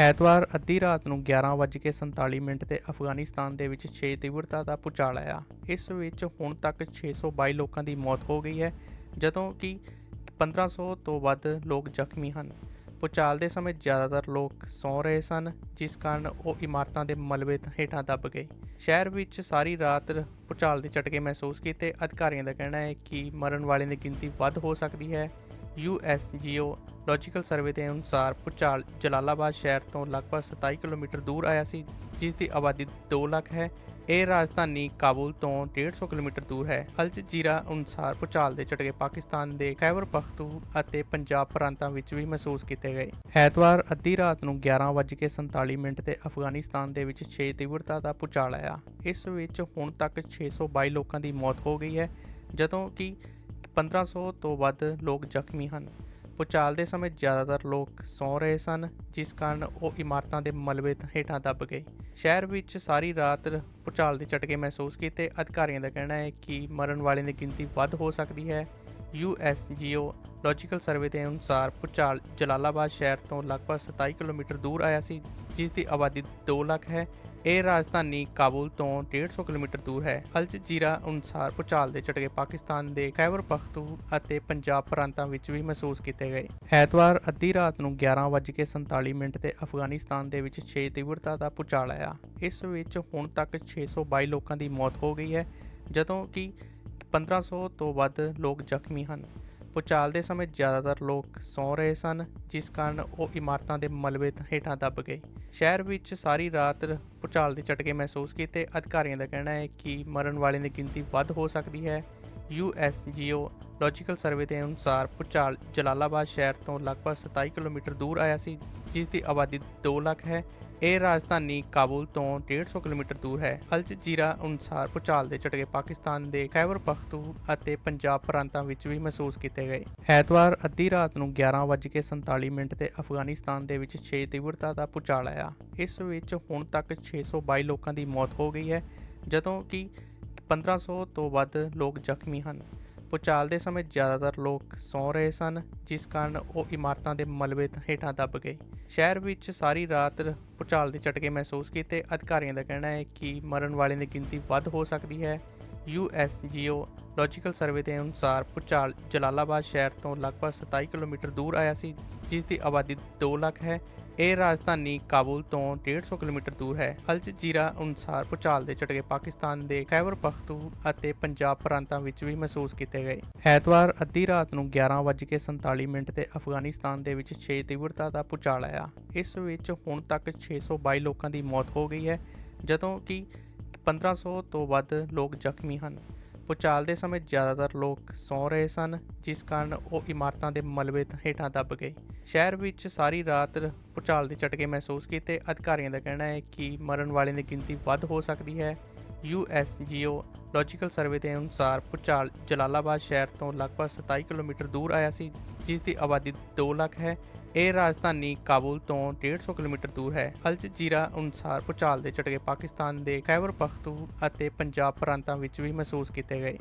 ਐਤਵਾਰ ਅੱਧੀ ਰਾਤ ਨੂੰ 11:47 ਮਿੰਟ ਤੇ ਅਫਗਾਨਿਸਤਾਨ ਦੇ ਵਿੱਚ 6 ਤੀਬਰਤਾ ਦਾ ਭੂਚਾਲ ਆਇਆ। ਇਸ ਵਿੱਚ ਹੁਣ ਤੱਕ 622 ਲੋਕਾਂ ਦੀ ਮੌਤ ਹੋ ਗਈ ਹੈ, ਜਦੋਂ ਕਿ 1500 ਤੋਂ ਵੱਧ ਲੋਕ ਜ਼ਖਮੀ ਹਨ। ਭੂਚਾਲ ਦੇ ਸਮੇਂ ਜ਼ਿਆਦਾਤਰ ਲੋਕ ਸੌਂ ਰਹੇ ਸਨ, ਜਿਸ ਕਾਰਨ ਉਹ ਇਮਾਰਤਾਂ ਦੇ ਮਲਬੇ ਹੇਠਾਂ ਦੱਬ ਗਏ। ਸ਼ਹਿਰ ਵਿੱਚ ਸਾਰੀ ਰਾਤ ਭੂਚਾਲ ਦੇ ਝਟਕੇ ਮਹਿਸੂਸ ਕੀਤੇ। ਅਧਿਕਾਰੀਆਂ ਦਾ ਕਹਿਣਾ ਹੈ ਕਿ ਮਰਨ ਵਾਲਿਆਂ ਦੀ ਗਿਣਤੀ ਵੱਧ ਹੋ ਸਕਦੀ ਹੈ। ਯੂਐਸਜੀਓ ਲੌਜੀਕਲ ਸਰਵੇ ਦੇ ਅਨੁਸਾਰ ਭੂਚਾਲ ਜਲਾਲਾਬਾਦ ਸ਼ਹਿਰ ਤੋਂ ਲਗਭਗ 27 ਕਿਲੋਮੀਟਰ ਦੂਰ ਆਇਆ ਸੀ, ਜਿਸ ਦੀ ਆਬਾਦੀ 2 ਲੱਖ ਹੈ। ਇਹ ਰਾਜਧਾਨੀ ਕਾਬੁਲ ਤੋਂ 150 ਕਿਲੋਮੀਟਰ ਦੂਰ ਹੈ। ਅਲ ਜਜ਼ੀਰਾ ਅਨੁਸਾਰ ਭੂਚਾਲ ਦੇ ਝਟਕੇ ਪਾਕਿਸਤਾਨ ਦੇ ਖੈਬਰ ਪਖਤੂਨ ਅਤੇ ਪੰਜਾਬ ਪ੍ਰਾਂਤਾਂ ਵਿੱਚ ਵੀ ਮਹਿਸੂਸ ਕੀਤੇ ਗਏ। ਐਤਵਾਰ ਅੱਧੀ ਰਾਤ ਨੂੰ 11:47 ਮਿੰਟ ਤੇ ਅਫਗਾਨਿਸਤਾਨ ਦੇ ਵਿੱਚ 6 ਤੀਬਰਤਾ ਦਾ ਭੂਚਾਲ ਆਇਆ। ਇਸ ਵਿੱਚ ਹੁਣ ਤੱਕ 622 ਲੋਕਾਂ ਦੀ ਮੌਤ ਹੋ ਗਈ ਹੈ, ਜਦੋਂ ਕਿ 1500 ਤੋਂ ਵੱਧ ਲੋਕ ਜ਼ਖਮੀ ਹਨ। ਭੂਚਾਲ ਦੇ ਸਮੇਂ ਜ਼ਿਆਦਾਤਰ ਲੋਕ ਸੌਂ ਰਹੇ ਸਨ, ਜਿਸ ਕਾਰਨ ਉਹ ਇਮਾਰਤਾਂ ਦੇ ਮਲਬੇ ਹੇਠਾਂ ਦੱਬ ਗਏ। ਸ਼ਹਿਰ ਵਿੱਚ ਸਾਰੀ ਰਾਤ ਭੂਚਾਲ ਦੇ ਝਟਕੇ ਮਹਿਸੂਸ ਕੀਤੇ। ਅਧਿਕਾਰੀਆਂ ਦਾ ਕਹਿਣਾ ਹੈ ਕਿ ਮਰਨ ਵਾਲਿਆਂ ਦੀ ਗਿਣਤੀ ਵੱਧ ਹੋ ਸਕਦੀ ਹੈ। ਯੂਐਸਜੀਓ ਲੌਜੀਕਲ ਸਰਵੇ ਦੇ ਅਨੁਸਾਰ ਭੁਚਾਲ ਜਲਾਲਾਬਾਦ ਸ਼ਹਿਰ ਤੋਂ ਲਗਭਗ 27 ਕਿਲੋਮੀਟਰ ਦੂਰ ਆਇਆ ਸੀ ਜਿਸ ਦੀ ਆਬਾਦੀ 2 ਲੱਖ ਹੈ। ਇਹ ਰਾਜਧਾਨੀ ਕਾਬੁਲ ਤੋਂ 150 ਕਿਲੋਮੀਟਰ ਦੂਰ ਹੈ। ਅਲ ਜਜ਼ੀਰਾ ਅਨੁਸਾਰ ਭੁਚਾਲ ਦੇ ਝਟਕੇ ਪਾਕਿਸਤਾਨ ਦੇ ਖੈਬਰ ਪਖਤੂਨ ਅਤੇ ਪੰਜਾਬ ਪ੍ਰਾਂਤਾਂ ਵਿੱਚ ਵੀ ਮਹਿਸੂਸ ਕੀਤੇ ਗਏ। ਐਤਵਾਰ ਅੱਧੀ ਰਾਤ ਨੂੰ 11:47 ਮਿੰਟ ਤੇ ਅਫਗਾਨਿਸਤਾਨ ਦੇ ਵਿੱਚ 6 ਤੀਬਰਤਾ ਦਾ ਭੂਚਾਲ ਆਇਆ। ਇਸ ਵਿੱਚ ਹੁਣ ਤੱਕ 622 ਲੋਕਾਂ ਦੀ ਮੌਤ ਹੋ ਗਈ ਹੈ, ਜਦੋਂ ਕਿ 1500 ਤੋਂ ਵੱਧ ਲੋਕ ਜ਼ਖਮੀ ਹਨ। ਭੂਚਾਲ ਦੇ ਸਮੇਂ ਜ਼ਿਆਦਾਤਰ ਲੋਕ ਸੌਂ ਰਹੇ ਸਨ, ਜਿਸ ਕਾਰਨ ਉਹ ਇਮਾਰਤਾਂ ਦੇ ਮਲਬੇ ਹੇਠਾਂ ਦੱਬ ਗਏ। ਸ਼ਹਿਰ ਵਿੱਚ ਸਾਰੀ ਰਾਤ ਭੂਚਾਲ ਦੇ ਝਟਕੇ ਮਹਿਸੂਸ ਕੀਤੇ। ਅਧਿਕਾਰੀਆਂ ਦਾ ਕਹਿਣਾ ਹੈ ਕਿ ਮਰਨ ਵਾਲਿਆਂ ਦੀ ਗਿਣਤੀ ਵੱਧ ਹੋ ਸਕਦੀ ਹੈ। ਯੂਐਸਜੀਓ ਲੌਜੀਕਲ ਸਰਵੇ ਦੇ ਅਨੁਸਾਰ ਭੂਚਾਲ ਜਲਾਲਾਬਾਦ ਸ਼ਹਿਰ ਤੋਂ ਲਗਭਗ 27 ਕਿਲੋਮੀਟਰ ਦੂਰ ਆਇਆ ਸੀ ਜਿਸ ਦੀ ਆਬਾਦੀ 2 ਲੱਖ ਹੈ। ਇਹ ਰਾਜਧਾਨੀ ਕਾਬੁਲ ਤੋਂ 150 ਕਿਲੋਮੀਟਰ ਦੂਰ ਹੈ। ਅਲ ਜਜ਼ੀਰਾ ਅਨੁਸਾਰ ਭੂਚਾਲ ਦੇ ਝਟਕੇ ਪਾਕਿਸਤਾਨ ਦੇ ਖੈਬਰ ਪਖਤੂਨ ਅਤੇ ਪੰਜਾਬ ਪ੍ਰਾਂਤਾਂ ਵਿੱਚ ਵੀ ਮਹਿਸੂਸ ਕੀਤੇ ਗਏ। ਐਤਵਾਰ ਅੱਧੀ ਰਾਤ ਨੂੰ 11:47 ਮਿੰਟ ਤੇ ਅਫਗਾਨਿਸਤਾਨ ਦੇ ਵਿੱਚ 6 ਤੀਬਰਤਾ ਦਾ ਭੂਚਾਲ ਆਇਆ। ਇਸ ਵਿੱਚ ਹੁਣ ਤੱਕ 622 ਲੋਕਾਂ ਦੀ ਮੌਤ ਹੋ ਗਈ ਹੈ, ਜਦੋਂ ਕਿ 1500 ਤੋਂ ਵੱਧ ਲੋਕ ਜ਼ਖਮੀ ਹਨ। ਭੂਚਾਲ ਦੇ ਸਮੇਂ ਜ਼ਿਆਦਾਤਰ ਲੋਕ ਸੌਂ ਰਹੇ ਸਨ, ਜਿਸ ਕਾਰਨ ਉਹ ਇਮਾਰਤਾਂ ਦੇ ਮਲਬੇ ਹੇਠਾਂ ਦੱਬ ਗਏ। ਸ਼ਹਿਰ ਵਿੱਚ ਸਾਰੀ ਰਾਤ ਭੂਚਾਲ ਦੇ ਝਟਕੇ ਮਹਿਸੂਸ ਕੀਤੇ। ਅਧਿਕਾਰੀਆਂ ਦਾ ਕਹਿਣਾ ਹੈ ਕਿ ਮਰਨ ਵਾਲਿਆਂ ਦੀ ਗਿਣਤੀ ਵੱਧ ਹੋ ਸਕਦੀ ਹੈ। ਯੂਐਸਜੀਓ ਲੌਜੀਕਲ ਸਰਵੇ ਦੇ ਅਨੁਸਾਰ ਭੂਚਾਲ ਜਲਾਲਾਬਾਦ ਸ਼ਹਿਰ ਤੋਂ ਲਗਭਗ 27 ਕਿਲੋਮੀਟਰ ਦੂਰ ਆਇਆ ਸੀ, ਜਿਸ ਦੀ ਆਬਾਦੀ 2 ਲੱਖ ਹੈ। ਇਹ ਰਾਜਧਾਨੀ ਕਾਬੁਲ ਤੋਂ 150 ਕਿਲੋਮੀਟਰ ਦੂਰ ਹੈ। ਅਲ ਜਜ਼ੀਰਾ ਅਨੁਸਾਰ ਭੂਚਾਲ ਦੇ ਝਟਕੇ ਪਾਕਿਸਤਾਨ ਦੇ ਖੈਬਰ ਪਖਤੂਨ ਅਤੇ ਪੰਜਾਬ ਪ੍ਰਾਂਤਾਂ ਵਿੱਚ ਵੀ ਮਹਿਸੂਸ ਕੀਤੇ ਗਏ। ਐਤਵਾਰ ਅੱਧੀ ਰਾਤ ਨੂੰ 11:47 ਮਿੰਟ ਤੇ ਅਫਗਾਨਿਸਤਾਨ ਦੇ ਵਿੱਚ 6 ਤੀਬਰਤਾ ਦਾ ਭੂਚਾਲ ਆਇਆ। ਇਸ ਵਿੱਚ ਹੁਣ ਤੱਕ 622 ਲੋਕਾਂ ਦੀ ਮੌਤ ਹੋ ਗਈ ਹੈ, ਜਦੋਂ ਕਿ 1500 ਤੋਂ ਵੱਧ ਲੋਕ ਜ਼ਖਮੀ ਹਨ। ਭੂਚਾਲ ਦੇ ਸਮੇਂ ਜ਼ਿਆਦਾਤਰ ਲੋਕ ਸੌਂ ਰਹੇ ਸਨ, ਜਿਸ ਕਾਰਨ ਉਹ ਇਮਾਰਤਾਂ ਦੇ ਮਲਬੇ ਹੇਠਾਂ ਦੱਬ ਗਏ। ਸ਼ਹਿਰ ਵਿੱਚ ਸਾਰੀ ਰਾਤ ਭੂਚਾਲ ਦੇ ਝਟਕੇ ਮਹਿਸੂਸ ਕੀਤੇ। ਅਧਿਕਾਰੀਆਂ ਦਾ ਕਹਿਣਾ ਹੈ ਕਿ ਮਰਨ ਵਾਲਿਆਂ ਦੀ ਗਿਣਤੀ ਵੱਧ ਹੋ ਸਕਦੀ ਹੈ। ਯੂਐਸਜੀਓ ਲੌਜੀਕਲ ਸਰਵੇ ਦੇ ਅਨੁਸਾਰ ਭੂਚਾਲ ਜਲਾਲਾਬਾਦ ਸ਼ਹਿਰ ਤੋਂ ਲਗਭਗ 27 ਕਿਲੋਮੀਟਰ ਦੂਰ ਆਇਆ ਸੀ ਜਿਸ ਦੀ ਆਬਾਦੀ 2 ਲੱਖ ਹੈ। ਇਹ ਰਾਜਧਾਨੀ ਕਾਬੁਲ ਤੋਂ 150 ਕਿਲੋਮੀਟਰ ਦੂਰ ਹੈ। ਅਲ ਜਜ਼ੀਰਾ ਅਨੁਸਾਰ ਭੂਚਾਲ ਦੇ ਝਟਕੇ ਪਾਕਿਸਤਾਨ ਦੇ ਖੈਬਰ ਪਖਤੂਨ ਅਤੇ ਪੰਜਾਬ ਪ੍ਰਾਂਤਾਂ ਵਿੱਚ ਵੀ ਮਹਿਸੂਸ ਕੀਤੇ ਗਏ।